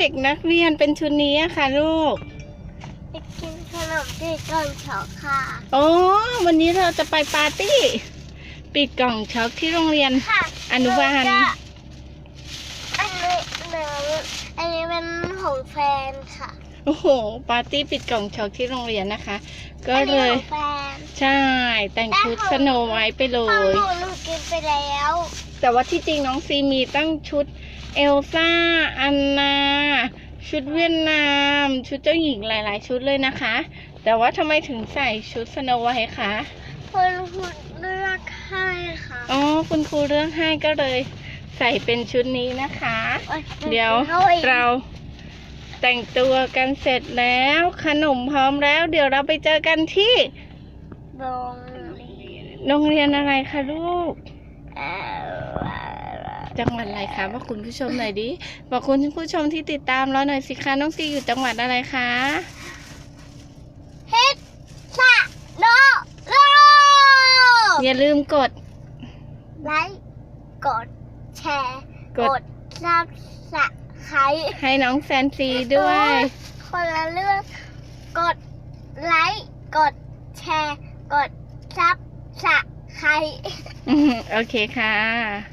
เด็กนักเรียนเป็นชุดนี้อะคะลูก ไปกินขนมจีบก่อนเฉาค่ะ โอ้วันนี้เราจะไปปาร์ตี้ ปิดกล่องช็อกที่โรงเรียน ค่ะอนุบาลหจะอันนี้หนูอันนี้เป็นของแฟนค่ะโอ้โห ปาร์ตี้ปิดกล่องช็อกที่โรงเรียนนะคะ ก็อันเลนี้ยของแฟนใช่ แต่งชุดสโนไวท์ไปเลของย หนูหนูกินไปแล้ว แต่ว่าที่จริงน้องซีมีตั้งชุดเอลซ่า อันนา ชุดเวียดนาม ชุดเจ้าหญิงหลาย ๆ ชุดเลยนะคะ แต่ว่าทำไมถึงใส่ชุดสโนไวท์คะคนหุ่นเลือกให้ค่ะ อ๋อ คุณครูเลือกให้ก็เลย ใส่เป็นชุดนี้นะคะโอ๊ยเดี๋ยวอาอีกเราแต่งตัวกันเสร็จแล้ว ขนมพร้อมแล้ว เดี๋ยวเราไปเจอกันที่ โรงเรียน โรงเรียนอะไรคะลูกเอ่อ จังหวัดอะไรคะบอกคุณผู้ชมหน่อยดิบอกคุณผู้ชมที่ติดตามเราหน่อยสิคะน้องซีอยู่จังหวัดอะไรคะเฮ็ดสะโนโลอย่าลืมกดไลค์กดแชร์กกดดซับสไครต์ให้น้องแฟนซีด้วย คนละเรื่องกดไลค์กดแชร์ กดซับสไครต์อืมโอเคค่ะ